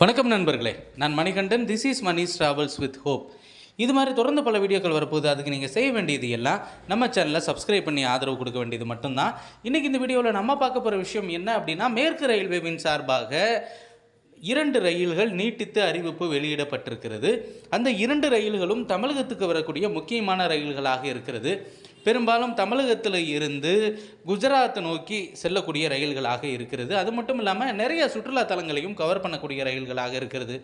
வணக்கம் நண்பர்களே. நான் Manikandan. This is Mani's travels with hope இது மாதிரி தொடர்ந்து பல வீடியோக்கள் வரப்போகுது. அதுக்கு நீங்கள் செய்ய வேண்டியது எல்லாம் நம்ம சேனலை சப்ஸ்கிரைப் பண்ணி ஆதரவு கொடுக்க வேண்டியது மட்டும்தான். இன்றைக்கி இந்த வீடியோவில் நம்ம பார்க்க போகிற விஷயம் என்ன அப்படின்னா மேற்கு ரயில்வேவின் சார்பாக இரண்டு ரயில்கள் நீட்டித்து அறிவிப்பு வெளியிடப்பட்டிருக்கிறது. அந்த இரண்டு ரயில்களும் தமிழகத்துக்கு வரக்கூடிய முக்கியமான ரயில்களாக இருக்கிறது. பெரும்பாலும் தமிழகத்தில் இருந்து குஜராத் நோக்கி செல்லக்கூடிய ரயில்களாக இருக்கிறது. அது மட்டும் இல்லாமல் நிறைய சுற்றுலா தலங்களையும் கவர் பண்ணக்கூடிய ரயில்களாக இருக்கிறது.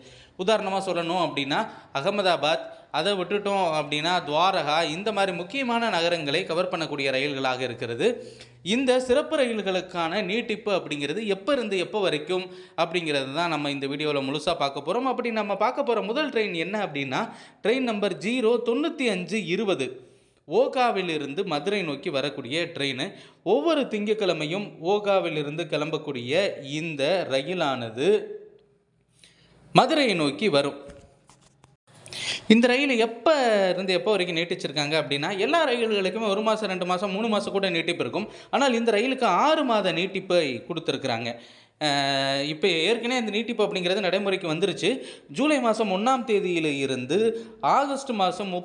உதாரணமாக சொல்லணும் அப்படின்னா அகமதாபாத் அதை விட்டுட்டோம் அப்படின்னா துவாரகா இந்த மாதிரி முக்கியமான நகரங்களை கவர் பண்ணக்கூடிய ரயில்களாக இருக்கிறது. இந்த சிறப்பு ரயில்களுக்கான நீட்டிப்பு அப்படிங்கிறது எப்போ இருந்து எப்போ வரைக்கும் அப்படிங்கிறது தான் நம்ம இந்த வீடியோவில் முழுசாக பார்க்க போகிறோம் அப்படி நம்ம பார்க்க போகிற முதல் ட்ரெயின் என்ன அப்படின்னா ட்ரெயின் நம்பர் ஜீரோ தொண்ணூற்றி அஞ்சு இருபது. ஓகாவிலிருந்து மதுரை நோக்கி வரக்கூடிய ட்ரெயின் ஒவ்வொரு திங்கட்கிழமையும் ஓகாவிலிருந்து கிளம்பக்கூடிய இந்த ரயிலானது மதுரையை நோக்கி வரும். இந்த ரயில் எப்போ இருந்து எப்போ வரைக்கும் நீட்டிச்சிருக்காங்க அப்படின்னா எல்லா ரயில்களுக்குமே ஒரு மாதம் ரெண்டு மாதம் மூணு மாதம் கூட நீட்டிப்பு இருக்கும். ஆனால் இந்த ரயிலுக்கு ஆறு மாத நீட்டிப்பை கொடுத்துருக்குறாங்க. இப்போ ஏற்கனவே இந்த நீட்டிப்பு அப்படிங்கிறது நடைமுறைக்கு வந்துருச்சு. ஜூலை மாதம் ஒன்றாம் தேதியில் இருந்து ஆகஸ்ட் மாதம்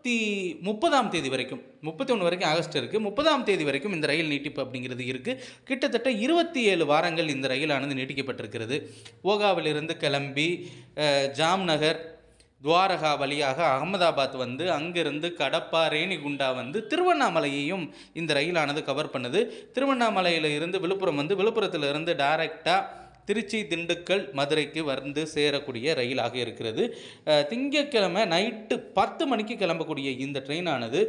முப்பத்தி முப்பதாம் தேதி வரைக்கும் முப்பத்தி ஒன்று வரைக்கும் ஆகஸ்ட் இருக்குது முப்பதாம் தேதி வரைக்கும் இந்த ரயில் நீட்டிப்பு அப்படிங்கிறது இருக்குது கிட்டத்தட்ட இருபத்தி ஏழு வாரங்கள் இந்த ரயிலானது நீட்டிக்கப்பட்டிருக்கிறது. ஓகாவிலிருந்து கிளம்பி ஜாம்நகர் துவாரகா வழியாக அகமதாபாத் வந்து அங்கிருந்து கடப்பா ரேணிகுண்டா வந்து திருவண்ணாமலையையும் இந்த ரயிலானது கவர் பண்ணுது. திருவண்ணாமலையில் இருந்து விழுப்புரம் வந்து விழுப்புரத்தில் இருந்து டைரெக்டாக திருச்சி திண்டுக்கல் மதுரைக்கு வந்து சேரக்கூடிய ரயிலாக இருக்கிறது. திங்கக்கிழமை திங்கட்கிழமை நைட்டு பத்து மணிக்கு கிளம்பக்கூடிய இந்த ட்ரெயினானது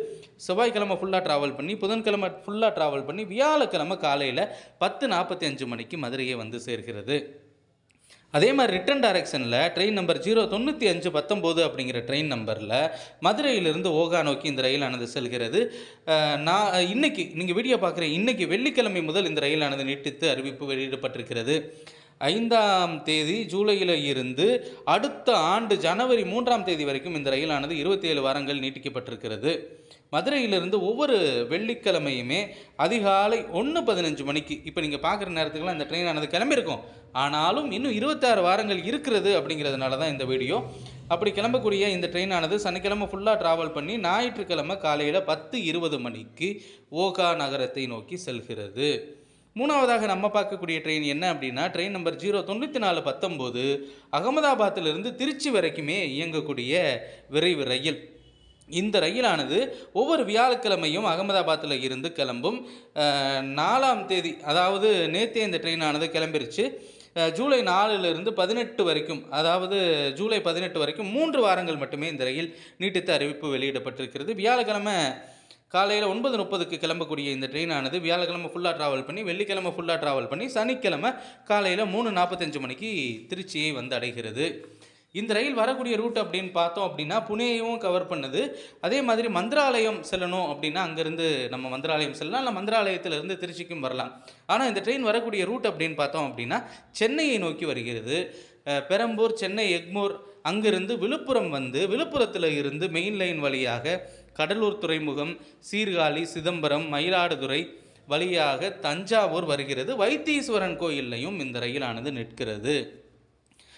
செவ்வாய்க்கிழமை ஃபுல்லாக ட்ராவல் பண்ணி புதன்கிழமை ஃபுல்லாக ட்ராவல் பண்ணி வியாழக்கிழமை காலையில் பத்து நாற்பத்தி அஞ்சு மணிக்கு மதுரையை வந்து சேர்கிறது. அதே மாதிரி ரிட்டன் டைரக்ஷனில் ட்ரெயின் நம்பர் ஜீரோ தொண்ணூற்றி அஞ்சு பத்தொம்போது அப்படிங்கிற ட்ரெயின் நம்பரில் மதுரையிலிருந்து ஓகா நோக்கி இந்த ரயிலானது செல்கிறது. நான் இன்னைக்கு நீங்கள் வீடியோ பார்க்குற இன்னைக்கு வெள்ளிக்கிழமை முதல் இந்த ரயிலானது நீட்டித்து அறிவிப்பு வெளியிடப்பட்டிருக்கிறது. ஐந்தாம் தேதி ஜூலையில் இருந்து அடுத்த ஆண்டு ஜனவரி மூன்றாம் தேதி வரைக்கும் இந்த ரயிலானது இருபத்தி ஏழு வாரங்கள் நீட்டிக்கப்பட்டிருக்கிறது. மதுரையிலிருந்து ஒவ்வொரு வெள்ளிக்கிழமையுமே அதிகாலை ஒன்று பதினஞ்சு மணிக்கு இப்போ நீங்கள் பார்க்குற நேரத்துக்குலாம் இந்த ட்ரெயினானது கிளம்பியிருக்கும். ஆனாலும் இன்னும் இருபத்தாறு வாரங்கள் இருக்கிறது அப்படிங்கிறதுனால தான் இந்த வீடியோ. அப்படி கிளம்பக்கூடிய இந்த ட்ரெயினானது சனிக்கிழமை ஃபுல்லாக ட்ராவல் பண்ணி ஞாயிற்றுக்கிழமை காலையில் பத்து இருபது மணிக்கு ஓகா நகரத்தை நோக்கி செல்கிறது. மூணாவதாக நம்ம பார்க்கக்கூடிய ட்ரெயின் என்ன அப்படின்னா ட்ரெயின் நம்பர் ஜீரோ தொண்ணூற்றி நாலு பத்தொம்போது அகமதாபாத்திலிருந்து திருச்சி வரைக்குமே இயங்கக்கூடிய விரைவு ரயில். இந்த ரயிலானது ஒவ்வொரு வியாழக்கிழமையும் அகமதாபாத்தில் இருந்து கிளம்பும். நாலாம் தேதி அதாவது நேற்றே இந்த ட்ரெயினானது கிளம்பிருச்சு. ஜூலை நாலுலேருந்து பதினெட்டு வரைக்கும் அதாவது ஜூலை பதினெட்டு வரைக்கும் மூன்று வாரங்கள் மட்டுமே இந்த ரயில் நீட்டித்த அறிவிப்பு வெளியிடப்பட்டிருக்கிறது. வியாழக்கிழமை காலையில் ஒன்பது முப்பதுக்கு கிளம்பக்கூடிய இந்த ட்ரெயினானது வியாழக்கிழமை ஃபுல்லாக ட்ராவல் பண்ணி வெள்ளிக்கிழமை ஃபுல்லாக ட்ராவல் பண்ணி சனிக்கிழமை காலையில் மூணு நாற்பத்தஞ்சு மணிக்கு திருச்சியை வந்து அடைகிறது. இந்த ரயில் வரக்கூடிய ரூட் அப்படின்னு பார்த்தோம் அப்படின்னா புனேயும் கவர் பண்ணுது. அதே மாதிரி மந்திராலயம் செல்லணும் அப்படின்னா அங்கேருந்து நம்ம மந்திராலயம் செல்லலாம். இல்லை மந்திராலயத்திலிருந்து திருச்சிக்கும் வரலாம். ஆனால் இந்த ட்ரெயின் வரக்கூடிய ரூட் அப்படின்னு பார்த்தோம் அப்படின்னா சென்னையை நோக்கி வருகிறது. பெரம்பூர் சென்னை எக்மூர் அங்கிருந்து விழுப்புரம் வந்து விழுப்புரத்தில் இருந்து மெயின் லைன் வழியாக கடலூர் துறைமுகம் சீர்காழி சிதம்பரம் மயிலாடுதுறை வழியாக தஞ்சாவூர் வருகிறது. வைத்தீஸ்வரன் கோயில்லையும் இந்த ரயிலானது நிற்கிறது.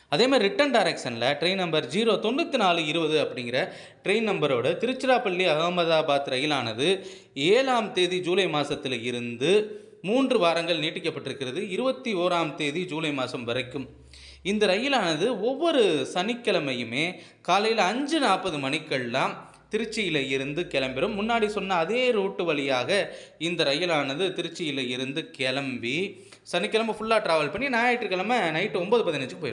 அதே மாதிரி ரிட்டன் டைரக்ஷனில் ட்ரெயின் நம்பர் ஜீரோ தொண்ணூற்றி நாலு இருபது அப்படிங்கிற ட்ரெயின் நம்பரோட திருச்சிராப்பள்ளி அகமதாபாத் ரயிலானது ஏழாம் தேதி ஜூலை மாதத்தில் இருந்து மூன்று வாரங்கள் நீட்டிக்கப்பட்டிருக்கிறது. இருபத்தி ஓராம் தேதி ஜூலை மாதம் வரைக்கும். இந்த ரயிலானது ஒவ்வொரு சனிக்கிழமையுமே காலையில் அஞ்சு நாற்பது மணிக்கெல்லாம் திருச்சியில் இருந்து கிளம்பிடும் முன்னாடி சொன்ன அதே ரூட்டு வழியாக இந்த ரயிலானது திருச்சியில் இருந்து கிளம்பி சனிக்கிழமை ஃபுல்லாக ட்ராவல் பண்ணி ஞாயிற்றுக்கிழமை நைட்டு ஒம்பது பதினஞ்சுக்கு போயிடும்